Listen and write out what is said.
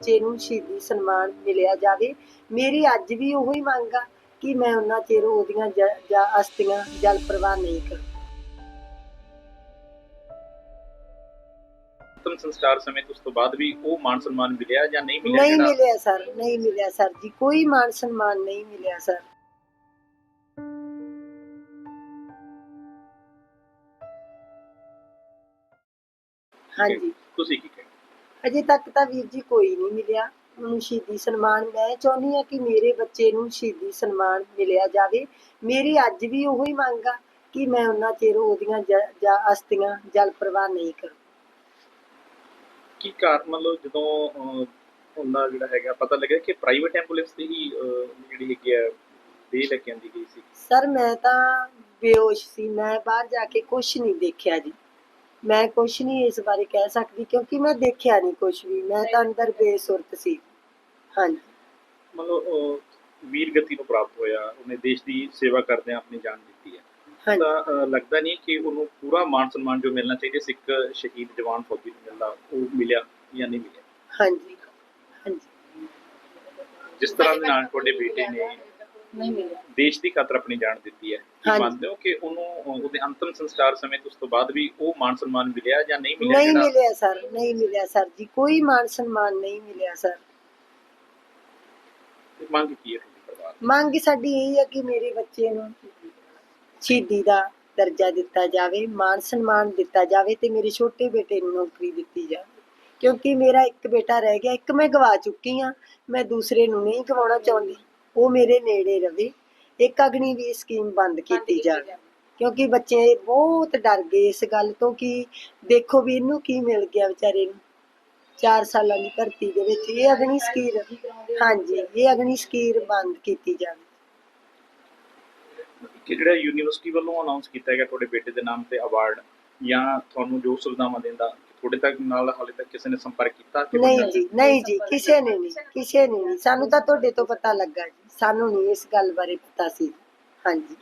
ਬੱਚੇ ਨੂੰ ਸ਼ਹੀਦੀ ਸਨਮਾਨ ਮਿਲਿਆ ਜਾਵੇ। ਮੇਰੀ ਅੱਜ ਵੀ ਉਹੀ ਹੀ ਮੰਗ ਆ ਕਿ ਮੈਂ ਉਹਨਾਂ ਚਿਰ ਉਹਦੀਆਂ ਜ- ਅਸਤੀਆਂ ਜਲ ਪ੍ਰਵਾਹ ਨਹੀਂ ਕਰਾਂ। ਅੰਤਮ ਸੰਸਕਾਰ ਸਮੇਤ ਉਸ ਤੋਂ ਬਾਅਦ ਵੀ ਉਹ ਮਾਨ ਸਨਮਾਨ ਮਿਲਿਆ ਜਾਂ ਨਹੀਂ ਮਿਲਿਆ ਨਹੀਂ ਮਿਲਿਆ ਸਰ ਨਹੀਂ ਮਿਲਿਆ ਸਰ ਜੀ। ਕੋਈ ਮਾਨ ਸਨਮਾਨ ਨਹੀਂ ਮਿਲਿਆ ਸਰ। ਹਾਂਜੀ। ਤੁਸੀਂ ਕੀ ਕਹਿੰਦੇ ਅਜੇ ਤੱਕ ਤਾਂ ਵੀਰ ਜੀ ਕੋਈ ਨਹੀਂ ਮਿਲਿਆ। ਉਹਨੂੰ ਸ਼ਹੀਦੀ ਸਨਮਾਨ ਮੈਂ ਚਾਹੁੰਦੀ ਆ ਕਿ ਮੇਰੇ ਬੱਚੇ ਨੂੰ ਸ਼ਹੀਦੀ ਸਨਮਾਨ ਮਿਲਿਆ ਜਾਵੇ। ਮੇਰੀ ਅੱਜ ਵੀ ਉਹੀ ਹੀ ਮੰਗ ਆ ਕਿ ਮੈਂ ਉਹਨਾਂ ਚਿਰ ਉਹਦੀਆਂ ਜ- ਅਸਤੀਆਂ ਜਲ ਪ੍ਰਵਾਹ ਨਹੀਂ ਕਰਾਂ। ਕੀ ਕਾਰਨ ਮਤਲਬ ਜਦੋਂ ਉਹਨਾਂ ਜਿਹੜਾ ਹੈਗਾ ਪਤਾ ਲੱਗਿਆ ਕਿ ਪ੍ਰਾਈਵੇਟ ਐਂਬੂਲੈਂਸ ਦੀ ਹੀ ਜਿਹੜੀ ਹੈਗੀ ਆ ਦੇ ਲੈ ਕੇ ਆਂਦੀ ਗਈ ਸੀ? ਸਰ ਮੈਂ ਤਾਂ ਬੇਹੋਸ਼ ਸੀ। ਮੈਂ ਬਾਹਰ ਜਾ ਕੇ ਕੁਝ ਨਹੀਂ ਦੇਖਿਆ ਜੀ। ਮੈਂ ਕੁਝ ਨਹੀਂ ਇਸ ਬਾਰੇ ਕਹਿ ਸਕਦੀ ਕਿਉਂਕਿ ਮੈਂ ਦੇਖਿਆ ਨਹੀਂ ਕੁਝ ਵੀ। ਮੈਂ ਤਾਂ ਅੰਦਰ ਬੇਸੁਰਤ ਸੀ। ਹਾਂਜੀ। ਮਤਲਬ ਅਹ, ਵੀਰ ਗਤੀ ਨੂੰ ਪ੍ਰਾਪਤ ਹੋਇਆ ਉਹਨੇ ਦੇਸ਼ ਦੀ ਸੇਵਾ ਕਰਦਿਆਂ ਆਪਣੀ ਜਾਨ ਦਿੱਤੀ ਹੈ। ਤਾਂ ਲੱਗਦਾ ਨਹੀਂ ਕਿ ਉਹਨੂੰ ਪੂਰਾ ਮਾਨ ਸਨਮਾਨ ਜੋ ਮਿਲਣਾ ਚਾਹੀਦਾ ਸੀ ਇੱਕ ਸ਼ਹੀਦ ਜਵਾਨ ਫੌਜੀ ਨੂੰ ਮਿਲਦਾ ਉਹ ਮਿਲਿਆ ਜਾਂ ਨਹੀਂ ਮਿਲਿਆ? ਹਾਂਜੀ। ਹਾਂਜੀ। ਜਿਸ ਤਰ੍ਹਾਂ ਦੇ ਨਾਲ ਤੁਹਾਡੇ ਬੇਟੇ ਨੇ ਨਹੀਂ ਮਿਲਿਆ। ਦੇਸ਼ ਦੀ ਖਾਤਰ ਆਪਣੀ ਜਾਨ ਦਿੱਤੀ ਹੈ। ਕੀ। ਮੰਨਦੇ ਹੋ ਕਿ ਉਹਨੂੰ ਉਹਦੇ ਅੰਤਮ ਸੰਸਕਾਰ ਸਮੇਤ ਉਸ ਤੋਂ ਬਾਅਦ ਵੀ ਉਹ ਮਾਨ ਸਨਮਾਨ ਮਿਲਿਆ ਜਾਂ ਨਹੀਂ ਮਿਲਿਆ ਨਹੀਂ ਮਿਲਿਆ ਸਰ ਨਹੀਂ ਮਿਲਿਆ ਸਰ ਜੀ। ਕੋਈ ਮਾਨ ਸਨਮਾਨ ਨਹੀਂ ਮਿਲਿਆ ਸਰ। ਮੰਗ ਕੀ ਹੈ? ਮੰਗ ਸਾਡੀ ਇਹ ਹੈ ਕਿ ਮੇਰੇ ਬੱਚੇ ਨੂੰ ਸ਼ਹੀਦੀ ਦਾ ਦਰਜਾ ਦਿੱਤਾ ਜਾਵੇ ਮਾਨ ਸਨਮਾਨ ਦਿੱਤਾ ਜਾਵੇ ਤੇ ਮੇਰੇ ਛੋਟੇ ਬੇਟੇ ਨੂੰ ਨੌਕਰੀ ਦਿੱਤੀ ਜਾਵੇ। ਕਿਉਂਕਿ ਮੇਰਾ ਇੱਕ ਬੇਟਾ ਰਹਿ ਗਿਆ ਇੱਕ ਮੈਂ ਗਵਾ ਚੁੱਕੀ ਆ ਮੈਂ ਦੂਸਰੇ ਨੂੰ ਨਹੀਂ ਗਵਾਉਣਾ ਚਾਹੁੰਦੀ। ਉਹ ਮੇਰੇ ਨੇੜੇ ਰਵੇ। ਇੱਕ ਅਗਨੀ ਵੀ ਸਕੀਮ ਬੰਦ ਕੀਤੀ ਜਾਵੇ। ਕਿਉਂਕਿ ਬੱਚੇ ਬਹੁਤ ਡਰ ਗਏ ਇਸ ਗੱਲ ਤੋਂ ਕਿ ਦੇਖੋ ਵੀ ਇਹਨੂੰ ਕੀ ਮਿਲ ਗਿਆ ਵਿਚਾਰੇ ਨੂੰ। 4 ਸਾਲਾਂ ਦੀ ਭਰਤੀ ਦੇ ਵਿੱਚ ਇਹ ਅਗਨੀ ਸਕੀਰ ਹਾਂਜੀ ਇਹ ਅਗਨੀ ਸਕੀਰ ਬੰਦ ਕੀਤੀ ਜਾਵੇ। ਕਿ ਜਿਹੜਾ ਯੂਨੀਵਰਸਿਟੀ ਵੱਲੋਂ ਅਨਾਉਂਸ ਕੀਤਾ ਗਿਆ ਤੁਹਾਡੇ ਬੇਟੇ ਦੇ ਨਾਮ ਤੇ ਅਵਾਰਡ ਜਾਂ ਤੁਹਾਨੂੰ ਜੋ ਸੁਵਿਧਾਵਾਂ ਦਿੰਦਾ ਤੁਹਾਡੇ ਤੱਕ ਨਾਲ ਹਾਲੇ ਤੱਕ ਕਿਸੇ ਨੇ ਸੰਪਰਕ ਕੀਤਾ ਕਿ ਨਹੀਂ ਜੀ ਨਹੀਂ ਜੀ ਕਿਸੇ ਨੇ ਨਹੀਂ ਕਿਸੇ ਨੇ ਨਹੀਂ। ਸਾਨੂੰ ਤਾਂ ਤੁਹਾਡੇ ਤੋਂ ਪਤਾ ਲੱਗਾ ਜੀ। ਸਾਨੂੰ ਨਹੀਂ ਇਸ ਗੱਲ ਬਾਰੇ ਪਤਾ ਸੀ। ਹਾਂਜੀ।